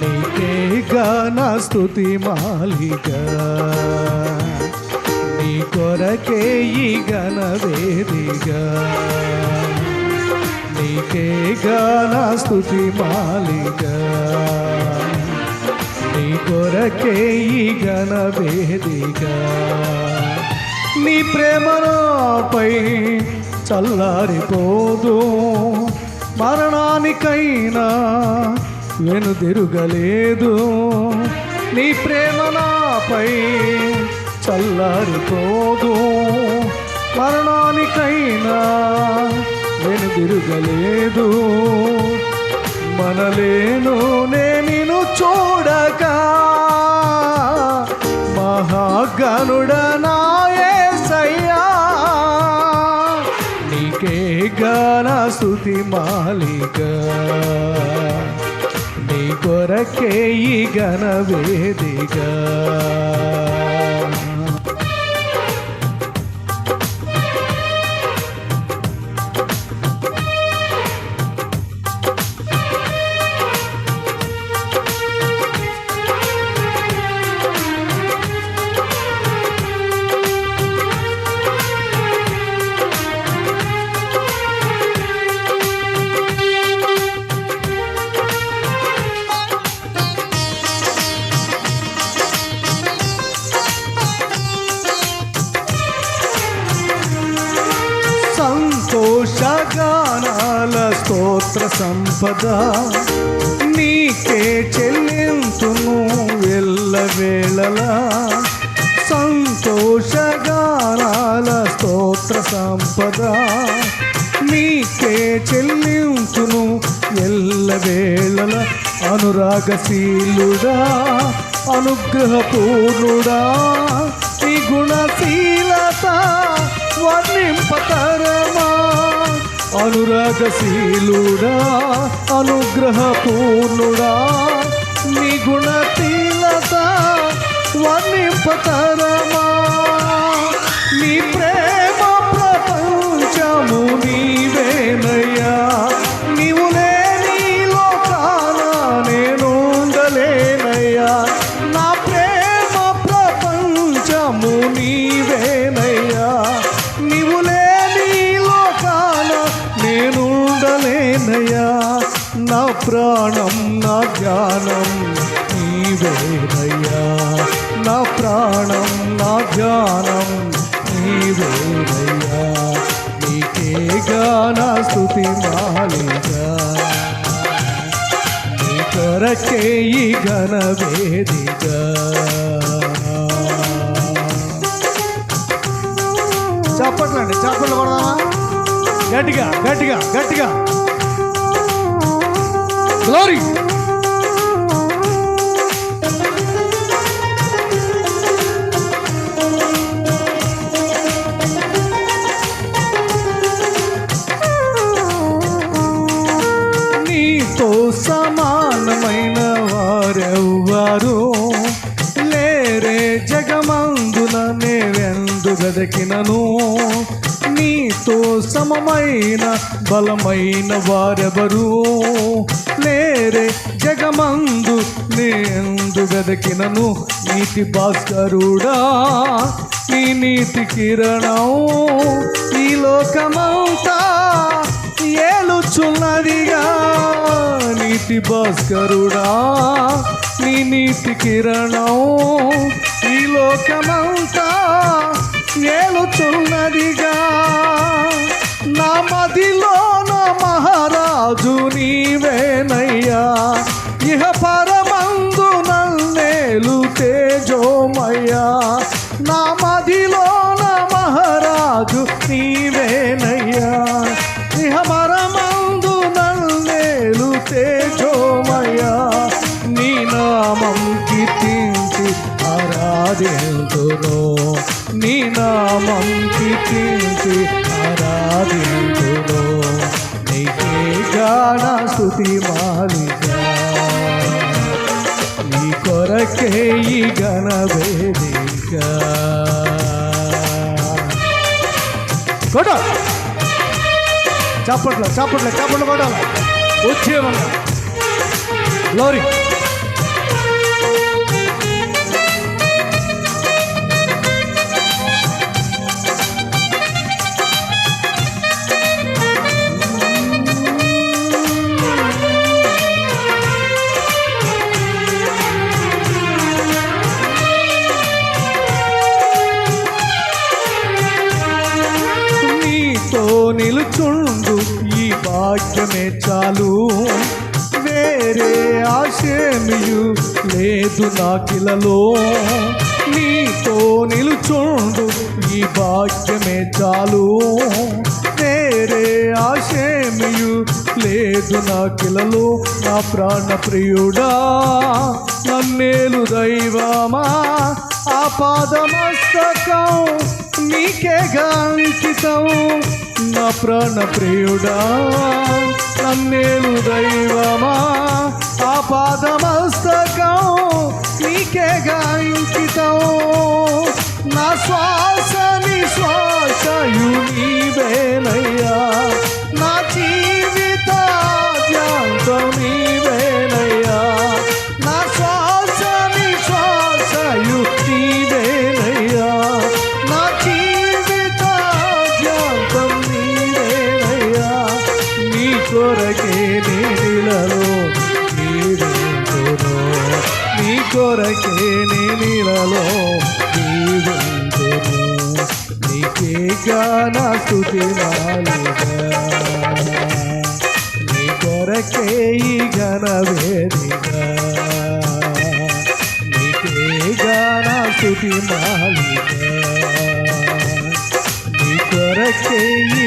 నీకే గాన స్తుతి మాలిక నీ కొరకే ఈ గణ వేదిక. నీకే గానా స్థుతి మాలిక నీ కొరకే ఈ గణ వేదిక. నీ ప్రేమ నాపై చల్లారిపోదు. మరణానికైనా వెనుదిరుగలేదు నీ ప్రేమ నాపై చల్లారిపోదు. మరణానికైనా వెనుదిరుగలేదు మనలేను నేను చూడక. మహాగనుడనా నీకే గాన స్థుతి మాలిక. నీ కొరకే ఈ గణ వేదిగా సంతోషగానాల స్తోత్ర సంపద నీకే చెల్లింతును ఎల్లవేళలా సంతోషగానాల స్తోత్ర సంపద నీకే చెల్లింతును ఎల్లవేళల అనురాగశీలుడా అనుగ్రహపూర్ణుడా ఈ గుణ అనురాగశీలుడా అనుగ్రహపూర్ణుడా నీ గుణశీలత వర్ణింపతరమా నీ ధ్యానం జ్ఞానం నీవేనయ్యా నా ప్రాణం నా జ్ఞానం నీవేనయ్యా నీకే గాన స్థుతి మాలిగా. నీ కొరకే ఈ ఘన వేదిక చప్పట్లండి చప్పట్లు కొడదామా? గట్టిగా గట్టిగా గట్టిగా. గ్లోరీ వారెవ్వరు లేరే జగమందున నేవెందు గదకినను. నీతో సమమైన బలమైన వారెవరు? లేరే జగమందు నేందు గదకినను. నీతి భాస్కరుడా నీ నీతి కిరణం. ఈ లోకమంతా ఏలుచున్నదిగా. నీటి భాస్కరుడా నీ నీటి కిరణం ఈ లోకమంతా ఏలుచున్నదిగా నా మదిలో నా మహారాజు నీవేనయ్యా. ఇహ పరమందు నన్నేలు తేజోమయ్యా. నా మదిలో నా మహారాజు నీవేనయ్యా. నామం కీర్తించి ఆరాధింతును నీ నామం కీర్తించి ఆరాధింతును నీకే గాన స్థుతి మాలిగా నీ కొరకే ఈ గణ వేదిక. కొట్ట. చప్పట్లో చప్పట్లో చప్పట్లు కొట్టాలి. ఉద్యమంగా లోరీ. వాక్యమే చాలు. వేరే ఆశేమియు లేదు నాకిలలో నీతో నిలుచుండు ఈ వాక్యమే చాలు. వేరే ఆశేమియు లేదు నాకిలలో నా ప్రాణ ప్రియుడా నన్నేలు దైవమా ఆ పాదమస్తకం నీకే అంకితం నా ప్రాణ ప్రియుడా నన్నేలు దైవమా ఆ పాదమస్తకం నీకే అంకితం నా శ్వాస నిశ్వాసయు నీవేనయ్య. కొరకే నీళ్ళలో నీవెందునో నీ కొరకే నీళ్ళలో నీవెందునో నీకే గాన స్థుతి నాలుగా. నీ కొరకే ఈ ఘన వేదిగా. నీకే గాన స్థుతి మాలిగా నీ కొరకే ఈ